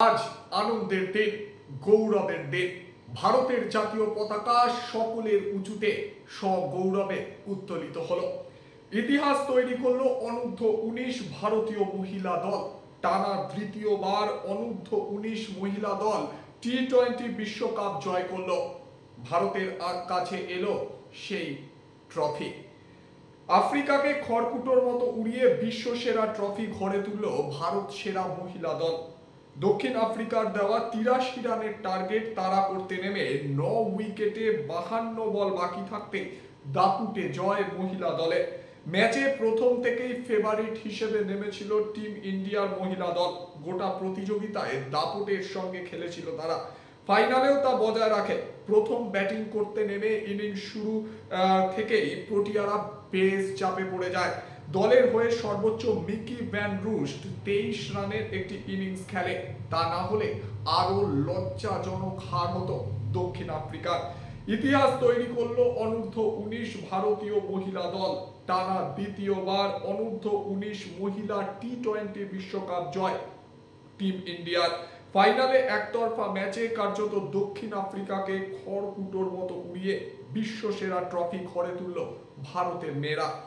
আজ আনন্দের দিন, গৌরবের দিন। ভারতের জাতীয় পতাকা সকলের উঁচুতে সগৌরবে উত্তোলিত হলো। ইতিহাস তৈরি করল অনূর্ধ্ব উনিশ ভারতীয় মহিলা দল। টানা তৃতীয়বার অনূর্ধ্ব উনিশ মহিলা দল টি টোয়েন্টি বিশ্বকাপ জয় করল। ভারতের কাছে এলো সেই ট্রফি। আফ্রিকাকে খড়কুটোর মতো উড়িয়ে বিশ্ব সেরা ট্রফি ঘরে তুলল ভারত সেরা মহিলা দল। দক্ষিণ আফ্রিকার দেওয়া তিরাশি রানের টার্গেট তারা করতে নেমে ন উইকেটে বাহান্ন বল বাকি থাকতে দাপুটে জয় মহিলা দলে। ম্যাচে প্রথম থেকেই ফেভারিট হিসেবে নেমেছিল টিম ইন্ডিয়ার মহিলা দল। গোটা প্রতিযোগিতায় দাপুটের সঙ্গে খেলেছিল তারা। ফাইনালেও তা বজায় রাখে। প্রথম ব্যাটিং করতে নেমে ইনিংস শুরু থেকেই প্রোটিয়ারা বেশ চাপে পড়ে যায়। দলের হয়ে সর্বোচ্চ মিকি ভ্যান রুস্ট তেইশ রানের একটি ইনিংস খেলে। তা না হলে আরও লজ্জাজনক হার হতো দক্ষিণ আফ্রিকার। ইতিহাস তৈরি করল অনূর্ধ্ব উনিশ ভারতীয় মহিলা দল। টানা দ্বিতীয়বার অনূর্ধ্ব উনিশ মহিলা টি টোয়েন্টি বিশ্বকাপ জয়। টিম ইন্ডিয়ার ফাইনালে একতরফা ম্যাচে কার্যত দক্ষিণ আফ্রিকাকে খড়কুটোর মতো উড়িয়ে বিশ্বসেরা ট্রফি ঘরে তুলল ভারতের মেয়েরা।